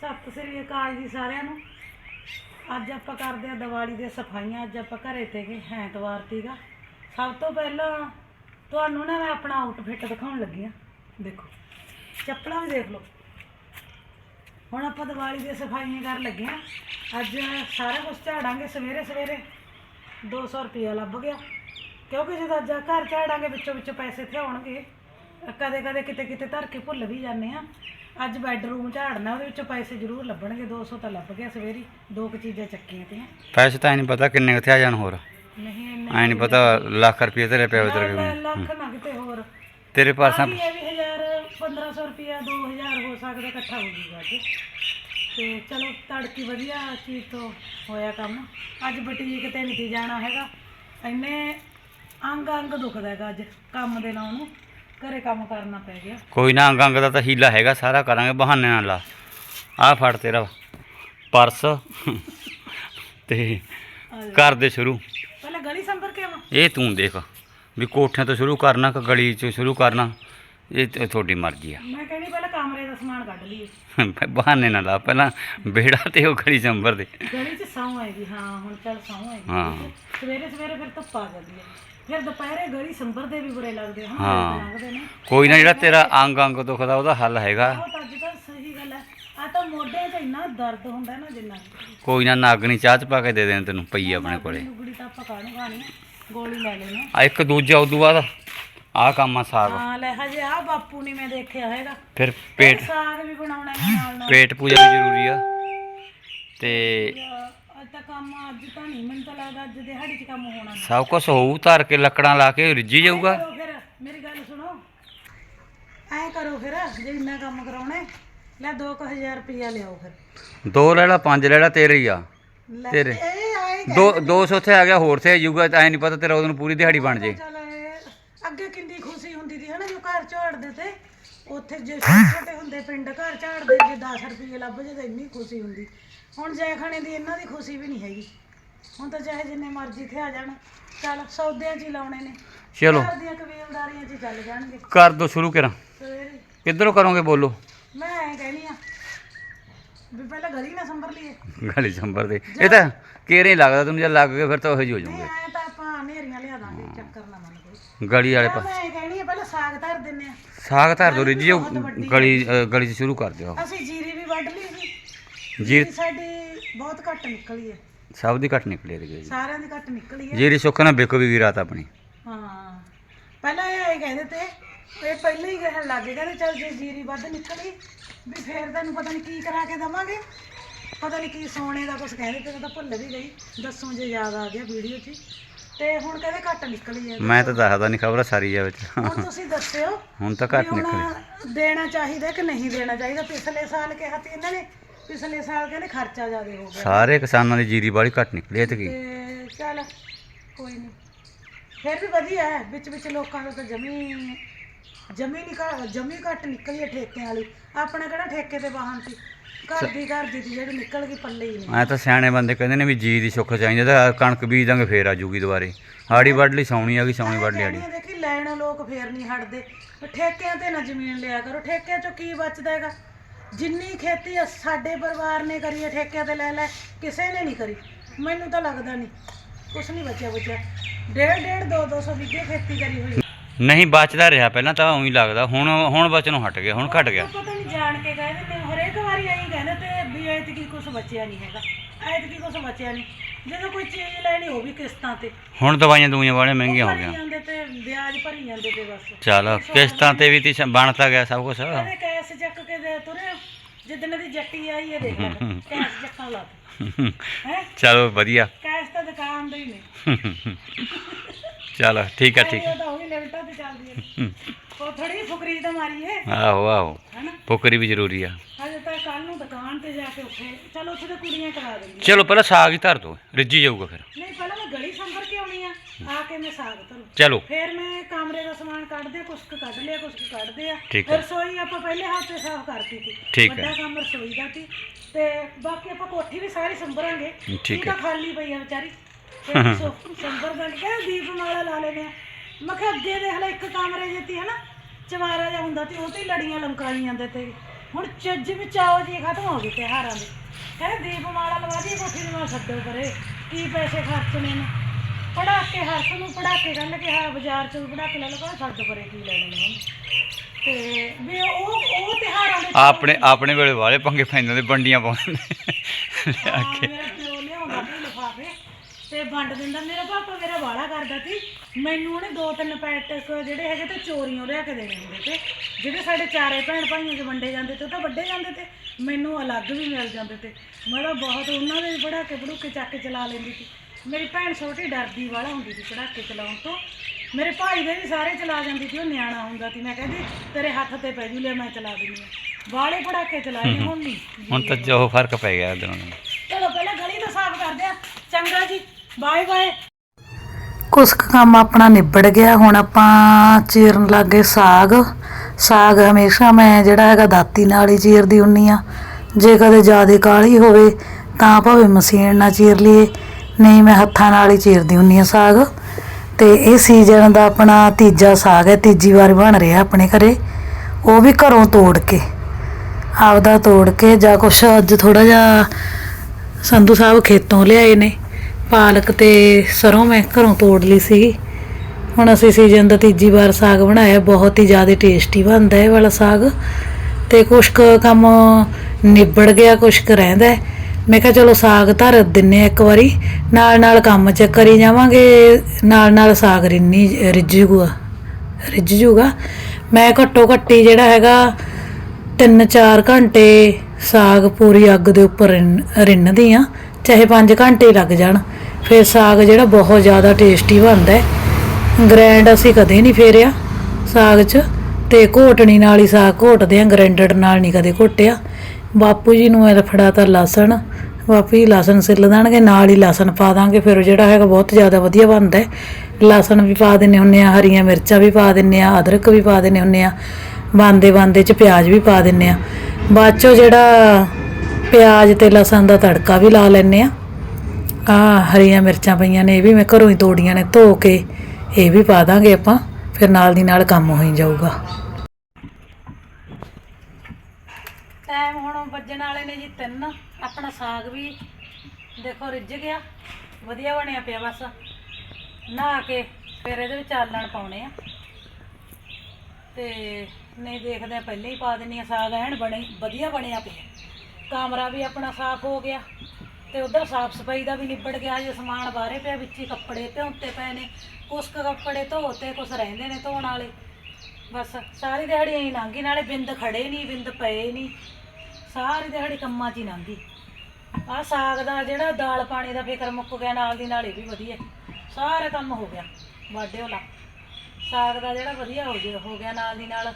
ਸਤਿ ਸ੍ਰੀ ਅਕਾਲ ਜੀ ਸਾਰਿਆਂ ਨੂੰ। ਅੱਜ ਆਪਾਂ ਕਰਦੇ ਆ ਦੀਵਾਲੀ ਦੀਆਂ ਸਫਾਈਆਂ। ਅੱਜ ਆਪਾਂ ਘਰੇ ਤੇ ਗਏ ਐਤਵਾਰ ਤੀਗਾ। ਸਭ ਤੋਂ ਪਹਿਲਾਂ ਤੁਹਾਨੂੰ ਨਾ ਮੈਂ ਆਪਣਾ ਆਊਟਫਿਟ ਦਿਖਾਉਣ ਲੱਗੀ ਆ ਦੇਖੋ, ਚੱਪਲਾਂ ਵੀ ਦੇਖ ਲਓ। ਹੁਣ ਆਪਾਂ ਦੀਵਾਲੀ ਦੀਆਂ ਸਫਾਈਆਂ ਕਰਨ ਲੱਗੇ ਆ ਅੱਜ ਸਾਰਾ ਕੁਝ ਝਾੜਾਂਗੇ। ਸਵੇਰੇ ਸਵੇਰੇ 200 ਰੁਪਇਆ ਲੱਭ ਗਿਆ। ਕਿਉਂਕਿ ਜਦੋਂ ਅੱਜ ਘਰ ਝਾੜਾਂਗੇ ਵਿੱਚੋਂ ਵਿੱਚੋਂ ਪੈਸੇ ਇੱਥੇ ਆਉਣਗੇ। ਕਦੇ ਕਦੇ ਕਿਤੇ ਕਿਤੇ ਧਰ ਕੇ ਭੁੱਲ ਵੀ ਜਾਂਦੇ ਆ ਅੱਜ ਬੈੱਡਰੂਮ ਝਾੜਨਾ ਉਹਦੇ ਵਿੱਚੋਂ ਪੈਸੇ ਜ਼ਰੂਰ ਲੱਭਣਗੇ 200 ਤਾਂ ਲੱਭ ਗਿਆ ਸਵੇਰੀ। ਦੋ ਕੁ ਚੀਜ਼ਾਂ ਚੱਕੀਆਂ ਤੀਆਂ ਪੈਸੇ ਤਾਂ ਨਹੀਂ ਪਤਾ ਕਿੰਨੇ ਕਿੱਥੇ ਆ ਜਾਣ ਹੋਰ। ਨਹੀਂ ਇੰਨੇ ਐ ਨਹੀਂ ਪਤਾ ਲੱਖ ਰੁਪਏ ਤੇਰੇ ਪਿਆ ਲੱਖ ਨਾ ਕਿਤੇ ਹੋਰ। ਤੇਰੇ ਪਾਸ ਆਹੀ ਹੈ ਵੀ 1000 1500 ਰੁਪਿਆ 2000 ਹੋ ਸਕਦਾ ਇਕੱਠਾ ਹੋ ਜੂਗਾ ਅੱਜ। ਤੇ ਚਲੋ ਤੜਕੀ ਵਧੀਆ ਚੀਜ਼ ਤੋਂ ਹੋਇਆ ਕੰਮ। ਅੱਜ ਬੁਟੀਕ ਤੇ ਨਹੀਂ ਜਾਣਾ ਹੈਗਾ। ਇੰਨੇ ਅੰਗ ਅੰਗ ਦੁਖਦਾ ਹੈਗਾ ਅੱਜ ਕੰਮ ਦੇ ਨਾਲ। ਨੂੰ ਘਰੇ ਕੰਮ ਕਰਨਾ ਪੈ ਗਿਆ। ਕੋਈ ਨਾ ਅੰਗ ਅੰਗ ਦਾ ਤਾਂ ਹੀਲਾ ਹੈਗਾ ਸਾਰਾ ਕਰਾਂਗੇ ਬਹਾਨੇ ਨਾਲ ਲਾ। ਆਹ ਫੜ ਤੇਰਾ ਪਰਸ। ਤੇ ਕਰ ਦੇ ਸ਼ੁਰੂ। ਪਹਿਲਾਂ ਗਲੀ ਸੰਭਰ ਕੇ ਆਵਾਂ? ਇਹ ਤੂੰ ਦੇਖ ਵੀ ਕੋਠਿਆਂ ਤੋਂ ਸ਼ੁਰੂ ਕਰਨਾ ਕਿ ਗਲੀ ਚੋਂ ਸ਼ੁਰੂ ਕਰਨਾ ਇਹ ਤੇ ਤੁਹਾਡੀ ਮਰਜ਼ੀ ਆ। ਮੈਂ ਕਹਿੰਦੀ ਪਹਿਲਾਂ ਕਮਰੇ ਦਾ ਸਮਾਨ ਕੱਢ ਲਈਏ। ਬਹਾਨੇ ਨਾਲ ਲਾ ਪਹਿਲਾਂ ਬੇੜਾ ਤੇ ਉਹ ਗਲੀ ਚੰਬਰ ਦੇ। ਗਲੀ 'ਚ ਸੌਂ ਆਏਗੀ ਹਾਂ ਹੁਣ ਚੱਲ ਸੌਂ ਆਏਗੀ ਹਾਂ। ਸਵੇਰੇ ਸਵੇਰੇ ਫਿਰ ਧੁੱਪ ਆ ਜਾਂਦੀ ਹੈ। ਫਿਰ ਦੁਪਹਿਰੇ ਗਲੀ ਸੰਭਰ ਦੇ ਵੀ ਬੁਰੇ ਲੱਗਦੇ ਹਨ ਹਾਂ। ਨੇ। ਕੋਈ ਨਾ ਜਿਹੜਾ ਤੇਰਾ ਅੰਗ ਅੰਗ ਦੁਖਦਾ ਉਹਦਾ ਹੱਲ ਹੈਗਾ। ਉਹ ਤਾਂ ਅੱਜ ਕੱਲ੍ਹ ਸਹੀ ਗੱਲ ਹੈ। ਆ ਤਾਂ ਮੋਢੇ 'ਚ ਇੰਨਾ ਦਰਦ ਹੁੰਦਾ ਨਾ ਜਿੰਨਾ। ਕੋਈ ਨਾ ਨਾਗਣੀ ਚਾਹ ਚ ਪਾ ਕੇ ਦੇ ਦੇਣ ਤੈਨੂੰ ਪਈ ਆਪਣੇ ਕੋਲੇ। ਲੁਗੜੀ ਤਾਂ ਆਪਾਂ ਕਾਹਨੂੰ ਖਾਣੀ ਆ, ਗੋਲੀ ਲੈ ਲੈਣਾ ਆ। ਇੱਕ ਦੂਜਾ ਉਦੋਂ ਬਾਅਦ ਆਹ ਕੰਮ ਆ ਸਾਗ। ਹਾਂ ਲੈ ਹਜੇ ਆ ਬਾਪੂ ਨਹੀਂ ਮੈਂ ਦੇਖਿਆ ਹੈਗਾ। ਫਿਰ ਪੇਟ ਸਾਗ ਵੀ ਬਣਾਉਣਾ ਹੈ ਨਾਲ ਨਾਲ ਪੇਟ ਪੂਜਾ ਵੀ ਜ਼ਰੂਰੀ ਆ। ਤੇ ਅੱਜ ਤਾਂ ਕੰਮ ਅੱਜ ਤਾਂ ਨਹੀਂ ਮੈਨੂੰ ਤਾਂ ਲੱਗਦਾ ਅੱਜ ਦਿਹਾੜੀ 'ਚ ਕੰਮ ਹੋਣਾ ਨਹੀਂ। ਸਭ ਕੁਝ ਹੋਊ ਧਰ ਕੇ ਲੱਕੜਾਂ ਲਾ ਕੇ ਰਿੱਝੀ ਜਾਊਗਾ। ਕਰੋ ਫਿਰ ਮੇਰੀ ਗੱਲ ਸੁਣੋ। ਐ ਕਰੋ ਫਿਰ ਜੇ ਇੰਨਾ ਕੰਮ ਕਰਾਉਣਾ ਹੈ, ਲੈ 2000 ਰੁਪਇਆ ਲਿਆਓ ਫਿਰ। ਦੋ ਲੈ ਲਾ ਪੰਜ ਲੈ ਲਾ ਤੇਰੇ ਹੀ ਆ। ਲੈ ਤੇਰੇ। ਇਹ ਆਏ ਦੋ 200 ਉੱਥੇ ਆ ਗਿਆ ਹੋਰ ਤੇ ਜਾਊਗਾ ਐ ਨਹੀਂ ਪਤਾ ਤੇਰਾ ਉਹਨੂੰ ਪੂਰੀ ਦਿਹਾੜੀ ਬਣ ਜੇ। ਚੱਲ ਇਹ ਅੱਗੇ ਕਿੰਨੀ ਖੁਸ਼ੀ ਹੁੰਦੀ ਸੀ ਹਨਾ ਜੋ ਘਰ ਝਾੜਦੇ ਤੇ। ਉੱਥੇ ਜੇ ਛੋਟੇ ਹੁੰਦੇ ਪਿੰਡ ਘਰ ਝਾੜਦੇ ਜੇ 10 ਰੁਪਏ ਲੱਭ ਜੇ ਤਾਂ ਇੰਨੀ ਖੁਸ਼ੀ ਹੁੰਦੀ। ਹੁਣ ਜੈ ਖਾਣੇ ਦੀ ਇਹਨਾਂ ਦੀ ਖੁਸ਼ੀ ਵੀ ਨਹੀਂ ਹੈਗੀ। ਹੁਣ ਤਾਂ ਚਾਹੇ ਜਿੰਨੇ ਮਰਜ਼ੀ ਇੱਥੇ ਆ ਜਾਣ। ਚੱਲ ਸੌਦਿਆਂ 'ਚ ਹੀ ਲਾਉਣੇ ਨੇ। ਚਲੋ। ਘਰ ਦੀਆਂ ਕਬੀਲਦਾਰੀਆਂ 'ਚ ਹੀ ਚੱਲ ਜਾਣਗੇ। ਕਰ ਦੋ ਸ਼ੁਰੂ ਕਰਾਂ। ਸਵੇਰੇ। ਕਿੱਧਰੋਂ ਕਰੋਗੇ ਬੋਲੋ? ਮੈਂ ਐਂ ਕਹਿਣੀ ਆ ਵੀ ਪਹਿਲਾਂ ਗਲੀ ਨਾ ਸੰਭਰ ਲਈਏ। ਗਲੀ ਚੰਬਰ ਦੇ। ਇਹ ਤਾਂ ਕੇਰੇ ਲੱਗਦਾ ਤੈਨੂੰ ਜੇ ਲੱਗ ਗਏ ਫਿਰ ਤਾਂ ਉਹ ਜਿਹੀ ਹੋ ਨਹੀਂ ਜਾਊਗੇ ਐਂ ਤਾਂ ਆਪਾਂ ਨੇਰੀਆਂ ਲਿਆ ਦਾਂਗੇ ਚੱਕਰ ਨਾ ਮੰਨ ਕੋਈ। ਗਲੀ ਵਾਲੇ ਪਾਸੇ ਮੈਂ ਐਂ ਕਹਿਣੀ ਆ ਪਹਿਲਾਂ ਸਾਗ ਧਰ ਦਿੰਨੇ ਆ। ਸਾਗ ਧਰ ਦੋ ਰਿੱਝੀ ਜਾਊ ਗਲੀ ਅ, ਗਲੀ ਚ ਸ਼ੁਰੂ ਕਰ ਦਿਓ। ਅਸੀਂ ਜੀਰੀ ਵੀ ਜੀ। ਜੀਰੀ ਸਾਡੀ ਬਹੁਤ ਘੱਟ ਨਿਕਲੀ ਹੈ। ਸਭ ਦੀ ਘਟ ਨਿਕਲੀ ਇਹਦੇ ਗਈ ਸਾਰਿਆਂ ਦੀ ਘੱਟ ਨਿਕਲੀ ਹੈ। ਜੀਰੀ ਸੁੱਖ ਨਾ ਬਿਕ ਵੀ ਗਈ ਰਾਤ ਆਪਣੀ। ਹਾਂ। ਪਹਿਲਾਂ ਇਹ ਇਹ ਕਹਿੰਦੇ ਤੇ ਇਹ ਪਹਿਲਾਂ ਹੀ ਕਹਿਣ ਲੱਗ ਕਹਿੰਦੇ ਚੱਲ ਜੇ ਜੀਰੀ ਵੱਧ ਨਿਕਲੀ ਵੀ ਫੇਰ ਤੈਨੂੰ ਪਤਾ ਨਹੀਂ ਕੀ ਕਰਾ ਕੇ ਦਵਾਂਗੇ। ਪਤਾ ਨਹੀਂ ਕੀ ਸੋਨੇ ਦਾ ਕੁਝ ਕਹਿੰਦੇ ਤੇ ਮੈਂ ਤਾਂ ਭੁੱਲ ਵੀ ਗਈ। ਦੱਸੋ ਜੇ ਯਾਦ ਆ ਗਿਆ ਵੀਡੀਓ 'ਚ। ਹੀ। ਤੇ ਹੁਣ ਕਹਿੰਦੇ ਘੱਟ ਨਿਕਲੀ ਹੈ। ਮੈਂ ਤਾਂ ਦੱਸਦਾ ਨਹੀਂ ਖਬਰ ਸਾਰੀ ਆ ਵਿੱਚ। ਹੁਣ ਤੁਸੀਂ ਦੱਸਿਓ ਹੁਣ ਤਾਂ ਵੀ ਘੱਟ ਨਿਕਲੀ। ਦੇਣਾ ਚਾਹੀਦਾ ਕਿ ਨਹੀਂ ਦੇਣਾ ਚਾਹੀਦਾ? ਪਿਛਲੇ ਸਾਲ ਕਿਹਾ ਸੀ ਇਹਨਾਂ ਨੇ ਪਿਛਲੇ ਸਾਲ ਕਹਿੰਦੇ ਖਰਚਾ ਜ਼ਿਆਦਾ ਹੋ ਗਿਆ। ਸਾਰੇ ਕਿਸਾਨਾਂ ਦੀ ਜੀਰੀ ਵਾਲੀ ਘੱਟ ਨਿਕਲੀ ਤੇ ਕੀ ਤੇ ਚੱਲ ਕੋਈ ਨਹੀਂ ਫਿਰ ਵੀ ਵਧੀਆ ਹੈ ਵਿੱਚ ਵਿੱਚ ਲੋਕਾਂ ਦਾ ਤਾਂ ਜਮੀ ਜਮੀ ਨਹੀਂ ਘ- ਜਮੀ ਘੱਟ ਨਿਕਲੀ ਹੈ ਠੇਕਿਆਂ ਵਾਲੀ। ਆਪਣਾ ਕਿਹੜਾ ਠੇਕੇ ਤੇ ਵਾਹਨ ਸੀ? ਘਰ ਦੀ ਘਰ ਦੀ ਤੀ ਜਿਹੜੀ ਨਿਕਲ ਗਈ ਪੱਲੇ ਹੀ ਨਹੀਂ। ਐ ਤਾਂ ਸਿਆਣੇ ਬੰਦੇ ਕਹਿੰਦੇ ਨੇ ਵੀ ਜੀ ਦੀ ਸੁੱਖ ਚਾਹੀਦਾ ਤਾਂ ਕਣਕ ਬੀਜ ਦਾਂਗੇ ਫੇਰ ਆ ਜੂਗੀ ਦੁਬਾਰੇ। ਹਾੜੀ ਵੱਢ ਲਈ ਸੌਣੀ ਆ ਗਈ ਸੌਣੀ ਵੱਢ ਲਈ ਹਾੜੀ। ਕਹਿੰਦੀ ਆ, ਦੇਖੀ ਲੈਣ ਲੋਕ ਫੇਰ ਨਹੀਂ ਹਟਦੇ। ਠੇਕਿਆਂ ਤੇ ਨਾ ਜ਼ਮੀਨ ਲਿਆ ਕਰੋ। ਠੇਕਿਆਂ ਚੋਂ ਕੀ ਬਚਦਾ ਹੈਗਾ? ਜਿੰਨੀ ਖੇਤੀ ਸਾਡੇ ਪਰਿਵਾਰ ਨੇ ਕਰੀ ਹੈ ਠੇਕਿਆਂ ਤੇ ਲੈ ਲੈ ਕਿਸੇ ਨੇ ਨਹੀਂ ਕਰੀ। ਮੈਨੂੰ ਤਾਂ ਲੱਗਦਾ ਨਹੀਂ ਕੁਛ ਨਹੀਂ ਬਚਿਆ ਬਚਿਆ। ਡੇਢ ਡੇਢ ਦੋ ਦੋ ਸੌ ਵਿਗੇ ਖੇਤੀ ਕਰੀ ਹੋਈ। ਨਹੀਂ ਬਚਦਾ ਰਿਹਾ ਪਹਿਲਾਂ ਤਾਂ ਉਹੀ ਲੱਗਦਾ ਹੁਣ ਹੁਣ ਬਚਨੋਂ ਹਟ ਗਿਆ ਹੁਣ ਘਟ ਗਿਆ। ਉਹ ਪਤਾ ਨਹੀਂ ਜਾਣ ਕੇ ਕਹਿੰਦੇ ਤੇ ਹਰੇਕ ਵਾਰੀ ਐਂ ਕਹਿੰਦੇ ਤੇ ਵੀ ਐਤਕੀ ਕੁਛ ਬਚਿਆ ਨਹੀਂ ਹੈਗਾ। ਐਤਕੀ ਕੁਛ ਬਚਿਆ ਨਹੀਂ। ਜਦੋਂ ਕੋਈ ਚੀਜ਼ ਲੈਣੀ ਉਹ ਵੀ ਕਿਸ਼ਤਾਂ ਤੇ। ਹੁਣ ਦਵਾਈਆਂ ਦੂਈਆਂ ਵਾਲੇ ਮਹਿੰਗੀਆਂ ਹੋ ਭਰੀ ਗਈਆਂ। ਜਾਂਦੇ ਤੇ ਵਿਆਜ ਭਰੀ ਜਾਂਦੇ ਤੇ ਬਸ। ਚੱਲ ਕਿਸ਼ਤਾਂ ਤੇ ਵੀ ਤੀ ਬਣਤਾ ਗਿਆ ਸਭ ਕੁਝ ਕਹਿੰਦੇ ਕੈਸ਼ ਚੱਕ ਕੇ ਦੇ ਤੁਰੇ ਜਿੱਦਣ ਦੀ ਜੱਟੀ ਆਈ ਇਹ ਦੇਖ ਲੈ ਕੈਸ਼ ਹੈ? ਚਲੋ ਵਧੀਆ। ਕੈਸ਼ ਤਾਂ ਦੁਕਾਨ ਦੇ ਹੀ ਨੇ। ਚਲੋ ਠੀਕ ਆ ਠੀਕ ਤਾਂ ਉਹ ਵੀ ਲਿਮਟਾਂ ਤੇ ਚੱਲਦੀ ਹੈ। ਉਹ ਥੋੜੀ ਫੁਕਰੀ ਤਾਂ ਮਾਰੀ ਹੈ ਆਹੋ ਆਹੋ। ਫੁਕਰੀ ਵੀ ਜ਼ਰੂਰੀ ਆ। ਹਜੇ ਤਾਂ ਕੱਲ ਨੂੰ ਦੁਕਾਨ ਤੇ ਜਾ ਕੇ ਉੱਥੇ ਚਲੋ ਉੱਥੇ ਤਾਂ ਕੁੜੀਆਂ ਕਰਾ ਦਿੰਦੀਆਂ। ਚਲੋ ਪਹਿਲਾਂ ਸਾਗ ਹੀ ਧਰ ਦੋ ਰਿੱਝੀ ਜਾਊਗਾ ਫਿਰ। ਨਹੀਂ ਪਹਿਲਾਂ ਮੈਂ ਗਲੀ ਸੰਭਰ ਕੇ ਆਉਣੀ ਆ ਕੇ ਮੈਂ ਸਾਗ ਧਰੂ ਚਲੋ। ਫਿਰ ਮੈਂ ਕਮਰੇ ਦਾ ਸਮਾਨ ਕੱਢਦੇ ਕੁਛ ਕੁ ਕੱਢ ਲਿਆ ਕੁਛ ਕੁ ਕੱਢਦੇ ਆ। ਠੀਕ ਹੈ। ਰਸੋਈ ਆਪਾਂ ਪਹਿਲੇ ਹੱਥ ਸਾਫ਼ ਕਰਤੀ ਸੀ। ਠੀਕ ਹੈ। ਵੱਡਾ ਕੰਮ ਰਸੋਈ ਦਾ ਸੀ। ਤੇ ਬਾਕੀ ਆਪਾਂ ਕੋਠੀ ਵੀ ਸਾਰੀ ਸੰਭਰਾਂਗੇ। ਠੀਕ ਇਹ ਤਾਂ ਖਾਲੀ ਪਈ ਆ ਵਿਚਾਰੀ। ਤੇ ਸੋ- ਸੰਭਰ ਦਾਂਗੇ ਕਹਿੰਦੇ ਦੀਪ ਮਾਲਾ ਲਾ ਲੈਨੇ ਆ। ਮੈਂ ਕਿਹਾ ਅੱਗੇ ਦੇਖ ਲੈ ਇੱਕ ਕਮਰੇ ਜਿੱਤੀ ਹੈ ਨਾ ਚਵਾਰਾ ਜਿਹਾ ਹੁੰਦਾ ਤੇ ਉਹ ਤੇ ਹੀ ਲੜੀਆਂ ਲਮਕਾਈ ਜਾਂਦੇ ਤੇ। ਹੁਣ ਚੱਜ ਵਿੱਚ ਆਓ ਜੀ ਖਤਮ ਹੋ ਗਏ ਤਿਉਹਾਰਾਂ ਦੇ। ਕਹਿੰਦੇ ਦੀਪਮਾਲਾ ਲਵਾ ਦੀ ਕੋਠੀ ਦੇ ਨਾਲ ਛੱਡੋ ਪਰੇ। ਕੀ ਪੈਸੇ ਖਰਚਣੇ ਨੇ। ਪੜਾਕੇ ਹਰਸ ਨੂੰ ਪੜਾਕੇ ਕੱਢ ਕੇ ਹਾਂ ਬਾਜ਼ਾਰ ਚੋਂ ਪੜਾਕੇ ਲੈ ਲਓ ਕਹਿੰਦਾ ਛੱਡ ਪਰੇ ਕੀ ਲੈਣੇ ਨੇ ਉਹਨੇ। ਤੇ ਵੀ ਉਹ ਉਹ ਤਿਉਹਾਰਾਂ ਦੇ ਆਪਣੇ ਆਪਣੇ ਵੇਲੇ ਵਾਲੇ ਪੰਗੇ ਪੈਂਦੇ ਹੁੰਦੇ ਬੰਡੀਆਂ ਪਾਉਂਦੇ ਹਾਂ, ਕੇ। ਮੇਰਾ ਪਿਓ ਲਿਆਉਂਦਾ ਸੀ ਲਿਫਾਫੇ ਤੇ ਵੰਡ ਦਿੰਦਾ। ਮੇਰਾ ਪਾਪਾ ਮੇਰਾ ਵਾਲਾ ਕਰਦਾ ਸੀ। ਮੈਨੂੰ ਉਹਨੇ ਦੋ ਤਿੰਨ ਪੈਟਕ ਜਿਹੜੇ ਹੈਗੇ ਤੇ ਚੋਰੀਆਂ ਲਿਆ ਕੇ ਦੇਣੇ ਹੁੰਦੇ ਤੇ। ਜਿਹੜੇ ਸਾਡੇ ਚਾਰੇ ਭੈਣ ਭਾਈਆਂ ਦੇ ਵੰਡੇ ਜਾਂਦੇ ਤੇ ਉਹ ਤਾਂ ਵੱਡੇ ਜਾਂਦੇ ਤੇ। ਮੈਨੂੰ ਅਲੱਗ ਵੀ ਮਿਲ ਜਾਂਦੇ ਤੇ। ਮੈਂ ਤਾਂ ਬਹੁਤ ਉਹਨਾਂ ਦੇ ਪੜਾ ਕੇ ਪੜੂਕੇ ਚੱਕ ਕੇ ਚਲਾ ਲੈਂਦੀ ਸੀ। ਮੇਰੀ ਭੈਣ ਛੋਟੀ ਡਰਦੀ ਵਾਲਾ ਹੁੰਦੀ ਸੀ ਪੜਾਕੇ ਚਲਾਉਣ ਤੋਂ। ਮੇਰੇ ਭਾਈ ਦੇ ਵੀ ਸਾਰੇ ਚਲਾ ਜਾਂਦੀ ਸੀ ਉਹ ਨਿਆਣਾ ਹੁੰਦਾ ਸੀ। ਮੈਂ ਕਹਿੰਦੀ ਤੇਰੇ ਹੱਥ ਤੇ ਪੈ ਜੂ ਲੈ ਮੈਂ ਚਲਾ ਦਿੰਦੀ ਆ ਵਾਲੇ ਪੜਾਕੇ ਚਲਾਏ ਨੇ, ਹੁਣ ਨਹੀਂ ਹੁਣ ਤਾਂ ਜੋ ਫ਼ਰਕ ਪੈ ਗਿਆ ਦਿਨੋਂ ਦਿਨ ਚਲੋ ਪਹਿਲਾਂ ਗਲੀ ਤਾਂ ਸਾਫ਼ ਕਰਦੇ ਆ ਚੰਗਾ ਜੀ ਬਾਏ ਬਾਏ। ਕੁਛ ਕੁ ਕੰਮ ਆਪਣਾ ਨਿਬੜ ਗਿਆ। ਹੁਣ ਆਪਾਂ ਚੀਰਨ ਲੱਗੇ ਸਾਗ। ਸਾਗ ਹਮੇਸ਼ਾ ਮੈਂ ਜਿਹੜਾ ਹੈਗਾ ਦਾਤੀ ਨਾਲ ਹੀ ਚੀਰਦੀ ਹੁੰਨੀ ਆ ਜੇ ਕਦੇ ਜ਼ਿਆਦਾ ਕਾਲੀ ਹੋਵੇ ਤਾਂ ਭਾਵੇਂ ਮਸ਼ੀਨ ਨਾਲ ਚੀਰ ਲਈਏ। ਨਹੀਂ, ਮੈਂ ਹੱਥਾਂ ਨਾਲ ਹੀ ਚੀਰਦੀ ਹੁੰਨੀ ਆ ਸਾਗ। ਤੇ ਇਹ ਸੀਜ਼ਨ ਦਾ ਆਪਣਾ ਤੀਜਾ ਸਾਗ ਹੈ, ਤੀਜੀ ਵਾਰ ਬਣ ਰਿਹਾ ਆਪਣੇ ਘਰੇ। ਉਹ ਵੀ ਘਰੋਂ ਤੋੜ ਕੇ, ਆਪਦਾ ਤੋੜ ਕੇ ਜਾਂ ਕੁਛ ਅੱਜ ਥੋੜਾ ਜਿਹਾ ਸੰਧੂ ਸਾਹਿਬ ਖੇਤੋਂ ਲਿਆਏ ਨੇ। ਪਾਲਕ ਤੇ ਸਰੋਂ ਮੈਂ ਘਰੋਂ ਤੋੜ ਲਈ ਸੀਗੀ। ਹੁਣ ਅਸੀਂ ਸੀਜ਼ਨ ਦਾ ਤੀਜੀ ਵਾਰ ਸਾਗ ਬਣਾਇਆ, ਬਹੁਤ ਹੀ ਜ਼ਿਆਦਾ ਟੇਸਟੀ ਬਣਦਾ ਇਹ ਵਾਲਾ ਸਾਗ। ਤੇ ਕੁਛ ਕੁ ਕੰਮ ਨਿਬੜ ਗਿਆ, ਕੁਛ ਕੁ ਰਹਿੰਦਾ ਹੈ। ਮੈਂ ਕਿਹਾ ਚਲੋ ਸਾਗ ਧਰ ਦਿੰਨੇ ਆ ਇੱਕ ਵਾਰੀ। ਨਾਲ ਨਾਲ ਕੰਮ ਚ ਕਰੀ ਜਾਵਾਂਗੇ। ਨਾਲ ਨਾਲ ਸਾਗ ਰਿੰਨੀ ਰਿੱਝ ਜੂਗਾ ਜੂਗਾ। ਮੈਂ ਘੱਟੋ ਘੱਟੀ ਜਿਹੜਾ ਹੈਗਾ 3-4 ਘੰਟੇ ਸਾਗ ਪੂਰੀ ਅੱਗ ਦੇ ਉੱਪਰ ਰਿੰਨ- ਰਿੰਨਦੀ ਆ। ਚਾਹੇ 5 ਘੰਟੇ ਲੱਗ ਜਾਣ। ਫਿਰ ਸਾਗ ਜਿਹੜਾ ਬਹੁਤ ਜ਼ਿਆਦਾ ਟੇਸਟੀ ਬਣਦਾ ਹੈ। ਗ੍ਰੈਂਡ ਅਸੀਂ ਕਦੇ ਨਹੀਂ ਫੇਰਿਆ ਸਾਗ 'ਚ। ਤੇ ਘੋਟਣੀ ਨਾਲ ਹੀ ਸਾਗ ਘੋਟਦੇ ਆ। ਗ੍ਰੈਂਡਰ ਨਾਲ ਨਹੀਂ ਕਦੇ ਘੋਟਿਆ। ਬਾਪੂ ਜੀ ਨੂੰ ਇਹ ਫੜਾਤਾ ਲਸਣ। ਬਾਪੂ ਹੀ ਲਸਣ ਸਿੱਲ ਦੇਣਗੇ, ਨਾਲ ਹੀ ਲਸਣ ਪਾ ਦਾਂਗੇ, ਫਿਰ ਉਹ ਜਿਹੜਾ ਹੈਗਾ ਬਹੁਤ ਜ਼ਿਆਦਾ ਵਧੀਆ ਬਣਦਾ ਲਸਣ ਵੀ ਪਾ ਦਿੰਨੇ ਹੁੰਨੇ ਆ ਹਰੀਆਂ ਮਿਰਚਾਂ ਵੀ ਪਾ ਦਿੰਨੇ ਆ ਅਦਰਕ ਵੀ ਪਾ ਦਿੰਨੇ ਹੁੰਨੇ ਆ ਬਾਂਦੇ ਬਾਂਦੇ ਚ ਪਿਆਜ਼ ਵੀ ਪਾ ਦਿੰਨੇ ਆ ਬਾਅਦ ਚੋਂ ਜਿਹੜਾ ਪਿਆਜ਼ ਤੇ ਲਸਣ ਦਾ ਤੜਕਾ ਵੀ ਲਾ ਲੈਨੇ ਆ ਆ ਹਰੀਆਂ ਮਿਰਚਾਂ ਪਈਆਂ ਨੇ, ਇਹ ਵੀ ਮੈਂ ਘਰੋਂ ਹੀ ਤੋੜੀਆਂ ਨੇ, ਧੋ ਕੇ ਇਹ ਵੀ ਪਾ ਦਾਂਗੇ ਆਪਾਂ, ਫਿਰ ਨਾਲ ਦੀ ਨਾਲ ਕੰਮ ਹੋਈ ਜਾਊਗਾ। ਟਾਈਮ ਹੁਣ ਵੱਜਣ ਵਾਲੇ ਨੇ ਜੀ ਤਿੰਨ। ਆਪਣਾ ਸਾਗ ਵੀ ਦੇਖੋ ਰਿੱਝ ਗਿਆ, ਵਧੀਆ ਬਣਿਆ ਪਿਆ ਬਸ। ਨਹਾ ਕੇ ਫਿਰ ਇਹਦੇ ਵਿੱਚ ਆਲਣ ਪਾਉਣੇ ਆ। ਤੇ ਨਹੀਂ ਦੇਖਦੇ ਆ, ਪਹਿਲਾਂ ਹੀ ਪਾ ਦਿੰਨੀ ਆ ਸਾਗ, ਐਨ ਬਣੇ, ਵਧੀਆ ਬਣਿਆ ਪਿਆ। ਕਮਰਾ ਵੀ ਆਪਣਾ ਸਾਫ਼ ਹੋ ਗਿਆ ਤੇ ਉਧਰ ਸਾਫ਼ ਸਫ਼ਾਈ ਦਾ ਵੀ ਨਿਬੜ ਗਿਆ, ਜੇ ਸਮਾਨ ਬਾਹਰੇ ਪਿਆ, ਵਿੱਚ ਹੀ ਕੱਪੜੇ ਧੋਤੇ ਪਏ ਨੇ। ਕੁਛ ਕੱਪੜੇ ਧੋਤੇ ਕੁਛ ਰਹਿੰਦੇ ਨੇ ਧੋਣ ਵਾਲੇ। ਬਸ ਸਾਰੀ ਦਿਹਾੜੀ ਐਂ ਲੰਘੀ ਨਾਲੇ ਬਿੰਦ ਖੜੇ ਨਹੀਂ ਬਿੰਦ ਪਏ ਨਹੀਂ ਸਾਰੀ ਦਿਹਾੜੀ ਕੰਮਾਂ 'ਚ ਹੀ ਲੰਘੀ ਆਹ ਸਾਗ ਦਾ ਜਿਹੜਾ ਦਾਲ ਪਾਣੀ ਦਾ ਫਿਕਰ ਮੁੱਕ ਗਿਆ, ਨਾਲ ਦੀ ਨਾਲ ਇਹ ਵੀ ਵਧੀਆ। ਸਾਰਾ ਕੰਮ ਹੋ ਗਿਆ, ਵਾਢੇ ਵਾਲਾ। ਸਾਗ ਦਾ ਜਿਹੜਾ ਵਧੀਆ ਹੋ ਗਿਆ ਹੋ ਗਿਆ, ਨਾਲ ਦੀ ਨਾਲ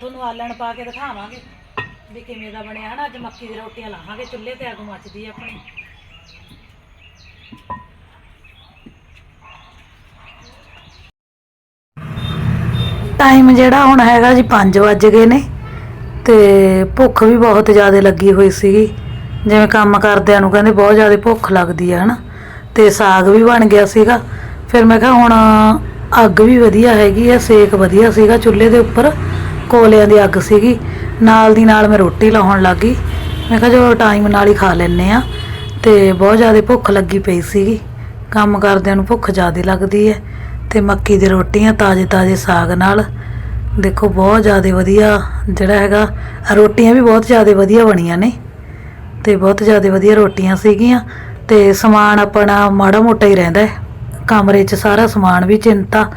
ਤੁਹਾਨੂੰ ਆਲਣ ਪਾ ਕੇ ਦਿਖਾਵਾਂਗੇ ਵੀ ਕਿਵੇਂ ਦਾ ਬਣਿਆ। ਹਨਾ, ਅੱਜ ਮੱਕੀ ਦੀ ਰੋਟੀਆਂ ਲਾਵਾਂਗੇ, ਚੁੱਲ੍ਹੇ ਤੇ ਅੱਗ ਮੱਚਦੀ ਆ ਆਪਣੀ। ਟਾਈਮ ਜਿਹੜਾ ਹੁਣ ਹੈਗਾ ਜੀ 5 ਵੱਜ ਗਏ ਨੇ। ਤੇ ਭੁੱਖ ਵੀ ਬਹੁਤ ਜ਼ਿਆਦਾ ਲੱਗੀ ਹੋਈ ਸੀਗੀ। ਜਿਵੇਂ ਕੰਮ ਕਰਦਿਆਂ ਨੂੰ ਕਹਿੰਦੇ ਬਹੁਤ ਜ਼ਿਆਦਾ ਭੁੱਖ ਲੱਗਦੀ ਆ, ਹਨਾ? ਤੇ ਸਾਗ ਵੀ ਬਣ ਗਿਆ ਸੀਗਾ। ਫਿਰ ਮੈਂ ਕਿਹਾ ਹੁਣ ਅੱਗ ਵੀ ਵਧੀਆ ਹੈਗੀ ਆ, ਸੇਕ ਵਧੀਆ ਸੀਗਾ ਚੁੱਲ੍ਹੇ ਦੇ ਉੱਪਰ, ਕੋਲਿਆਂ ਦੀ ਅੱਗ ਸੀਗੀ। ਨਾਲ ਦੀ ਨਾਲ ਮੈਂ ਰੋਟੀ ਲਾਉਣ ਲੱਗੀ ਮੈਂ ਕਿਹਾ ਜੋ ਟਾਈਮ ਨਾਲ ਹੀ ਖਾ ਲੈਨੇ ਆ ਤੇ ਬਹੁਤ ਜ਼ਿਆਦਾ ਭੁੱਖ ਲੱਗੀ ਪਈ ਸੀਗੀ। ਕੰਮ ਕਰਦਿਆਂ ਨੂੰ ਭੁੱਖ ਜ਼ਿਆਦਾ ਲੱਗਦੀ ਹੈ। ਤੇ ਮੱਕੀ ਦੀ ਰੋਟੀਆਂ ਤਾਜ਼ੇ ਤਾਜ਼ੇ ਸਾਗ ਨਾਲ ਦੇਖੋ, ਬਹੁਤ ਜ਼ਿਆਦਾ ਵਧੀਆ ਜਿਹੜਾ ਹੈਗਾ, ਰੋਟੀਆਂ ਵੀ ਬਹੁਤ ਜ਼ਿਆਦਾ ਵਧੀਆ ਬਣੀਆਂ ਨੇ ਤੇ ਬਹੁਤ ਜ਼ਿਆਦਾ ਵਧੀਆ ਰੋਟੀਆਂ ਸੀਗੀਆਂ ਤੇ ਸਮਾਨ ਆਪਣਾ ਮਾੜਾ ਮੋਟਾ ਹੀ ਰਹਿੰਦਾ ਹੈ। ਕਮਰੇ 'ਚ ਸਾਰਾ ਸਮਾਨ ਵੀ ਚਿੰਤਾ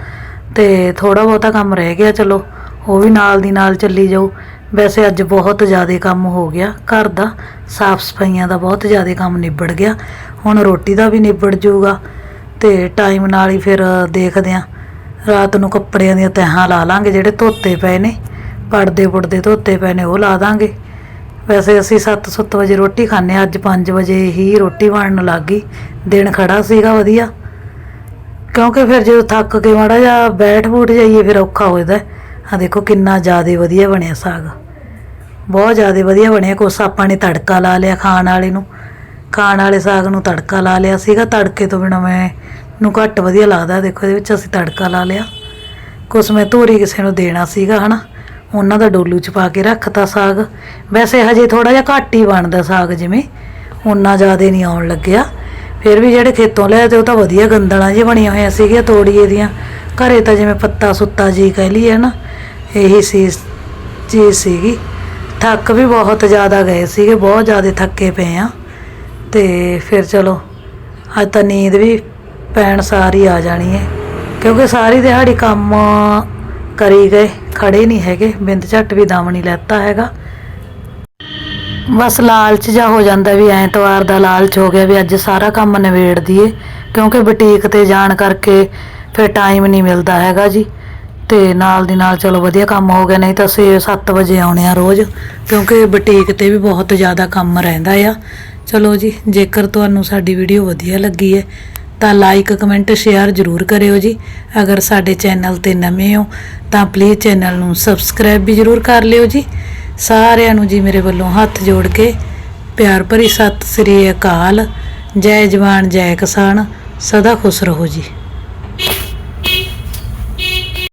ਤੇ ਥੋੜਾ ਬਹੁਤਾ ਕੰਮ ਰਹਿ ਗਿਆ, ਚਲੋ, ਉਹ ਵੀ ਨਾਲ ਦੀ ਨਾਲ ਚੱਲੀ ਜਾਊ। ਵੈਸੇ ਅੱਜ ਬਹੁਤ ਜ਼ਿਆਦਾ ਕੰਮ ਹੋ ਗਿਆ, ਘਰ ਦਾ ਸਾਫ਼ ਸਫਾਈਆਂ ਦਾ ਬਹੁਤ ਜ਼ਿਆਦਾ ਕੰਮ ਨਿਬੜ ਗਿਆ। ਹੁਣ ਰੋਟੀ ਦਾ ਵੀ ਨਿਬੜ ਜਾਊਗਾ ਤੇ ਟਾਈਮ ਨਾਲ ਹੀ ਫਿਰ ਦੇਖਦੇ ਆਂ ਰਾਤ ਨੂੰ ਕੱਪੜਿਆਂ ਦੀਆਂ ਤਹਾਂ ਲਾ ਲਾਂਗੇ ਜਿਹੜੇ ਧੋਤੇ ਪਏ ਨੇ। ਪੜਦੇ ਪੁੜਦੇ ਧੋਤੇ ਪਏ ਨੇ, ਉਹ ਲਾ ਦਾਂਗੇ। ਵੈਸੇ ਅਸੀਂ 7-7 ਵਜੇ ਰੋਟੀ ਖਾਂਦੇ ਹਾਂ, ਅੱਜ 5 ਵਜੇ ਹੀ ਰੋਟੀ ਬਣਨ ਲੱਗ ਗਈ। ਦਿਨ ਖੜਾ ਸੀਗਾ ਵਧੀਆ। ਕਿਉਂਕਿ ਫਿਰ ਜਦੋਂ ਥੱਕ ਕੇ ਮਾੜਾ ਜਿਹਾ ਬੈਠ ਬੂਠ ਜਾਈਏ, ਫਿਰ ਔਖਾ ਹੋ ਜਾਂਦਾ। ਆ ਦੇਖੋ ਕਿੰਨਾ ਜ਼ਿਆਦਾ ਵਧੀਆ ਬਣਿਆ ਸਾਗ। ਬਹੁਤ ਜ਼ਿਆਦਾ ਵਧੀਆ ਬਣਿਆ, ਕੁਛ ਆਪਾਂ ਨੇ ਤੜਕਾ ਲਾ ਲਿਆ ਖਾਣ ਵਾਲੇ ਨੂੰ। ਖਾਣ ਵਾਲੇ ਸਾਗ ਨੂੰ ਤੜਕਾ ਲਾ ਲਿਆ ਸੀਗਾ, ਤੜਕੇ ਤੋਂ ਬਿਨਾਂ ਮੈਂ ਨੂੰ ਘੱਟ ਵਧੀਆ ਲੱਗਦਾ। ਦੇਖੋ, ਇਹਦੇ ਵਿੱਚ ਅਸੀਂ ਤੜਕਾ ਲਾ ਲਿਆ। ਕੁਛ ਮੈਂ ਧੂਰੀ ਕਿਸੇ ਨੂੰ ਦੇਣਾ ਸੀਗਾ, ਹਨਾ? ਉਹਨਾਂ ਦਾ ਡੋਲੂ ਚ ਪਾ ਕੇ ਰੱਖਤਾ ਸਾਗ। ਵੈਸੇ ਹਜੇ ਥੋੜਾ ਜਿਹਾ ਘੱਟ ਹੀ ਬਣਦਾ ਸਾਗ ਜਿਵੇਂ ਉਨਾ ਜ਼ਿਆਦਾ ਨਹੀਂ ਆਉਣ ਲੱਗਿਆ। ਫਿਰ ਵੀ ਜਿਹੜੇ ਖੇਤੋਂ ਲਿਆ ਤੇ ਉਹ ਤਾਂ ਵਧੀਆ ਗੰਦਲਾਂ ਜਿਹੀ ਬਣੀਆਂ ਹੋਈਆਂ ਸੀਗੀਆਂ, ਤੋੜੀਏ ਦੀਆਂ। ਘਰੇ ਤਾਂ ਜਿਵੇਂ ਪੱਤਾ ਸੁੱਤਾ ਜੀ ਕਹਿ ਲਈਏ ਨਾ ਇਹੀ ਸੀ ਚੀਜ਼ ਸੀਗੀ। ਥੱਕ ਵੀ ਬਹੁਤ ਜ਼ਿਆਦਾ ਗਏ ਸੀਗੇ, ਬਹੁਤ ਜ਼ਿਆਦਾ ਥੱਕੇ ਪਏ ਆ। ਤੇ ਫਿਰ ਚਲੋ, ਅੱਜ ਤਾਂ ਨੀਂਦ ਵੀ ਪੈਣ ਸਾਰੀ ਆ ਜਾਣੀ ਹੈ ਕਿਉਂਕਿ ਸਾਰੀ ਦਿਹਾੜੀ ਕੰਮ ਕਰੀ ਗਏ, ਖੜੇ ਨਹੀਂ ਹੈਗੇ। ਬਿੰਦ ਝੱਟ ਵੀ ਦਮ ਨਹੀਂ ਲੈਤਾ ਹੈਗਾ। ਬਸ ਲਾਲਚ ਜਾ ਹੋ ਜਾਂਦਾ ਵੀ ਐਤਵਾਰ ਦਾ ਲਾਲਚ ਹੋ ਗਿਆ ਵੀ ਅੱਜ ਸਾਰਾ ਕੰਮ ਨਿਬੇੜ ਦਈਏ ਕਿਉਂਕਿ ਬੁਟੀਕ ਤੇ ਜਾਣ ਕਰਕੇ ਫਿਰ ਟਾਈਮ ਨਹੀਂ ਮਿਲਦਾ ਹੈਗਾ ਜੀ। ਤੇ ਨਾਲ ਦੀ ਨਾਲ ਚਲੋ ਵਧੀਆ ਕੰਮ ਹੋ ਗਿਆ, ਨਹੀਂ ਤਾਂ ਅਸੀਂ 7 ਵਜੇ ਆਉਣੇ ਆ ਰੋਜ਼। ਕਿਉਂਕਿ ਬੁਟੀਕ ਤੇ ਵੀ ਬਹੁਤ ਜ਼ਿਆਦਾ ਕੰਮ ਰਹਿੰਦਾ ਆ। ਚਲੋ ਜੀ, ਜੇਕਰ ਤੁਹਾਨੂੰ ਸਾਡੀ ਵੀਡੀਓ ਵਧੀਆ ਲੱਗੀ ਹੈ ਤਾਂ ਲਾਈਕ ਕਮੈਂਟ ਸ਼ੇਅਰ ਜ਼ਰੂਰ ਕਰਿਓ ਜੀ। ਅਗਰ ਸਾਡੇ ਚੈਨਲ ਤੇ ਨਵੇਂ ਹੋ, ਤਾਂ ਪਲੀਜ਼ ਚੈਨਲ ਨੂੰ ਸਬਸਕ੍ਰਾਈਬ ਵੀ ਜ਼ਰੂਰ ਕਰ ਲਿਓ ਜੀ। ਸਾਰਿਆਂ ਨੂੰ ਜੀ ਮੇਰੇ ਵੱਲੋਂ ਹੱਥ ਜੋੜ ਕੇ ਪਿਆਰ ਭਰੀ ਸਤਿ ਸ੍ਰੀ ਅਕਾਲ। ਜੈ ਜਵਾਨ, ਜੈ ਕਿਸਾਨ। ਸਦਾ ਖੁਸ਼ ਰਹੋ ਜੀ।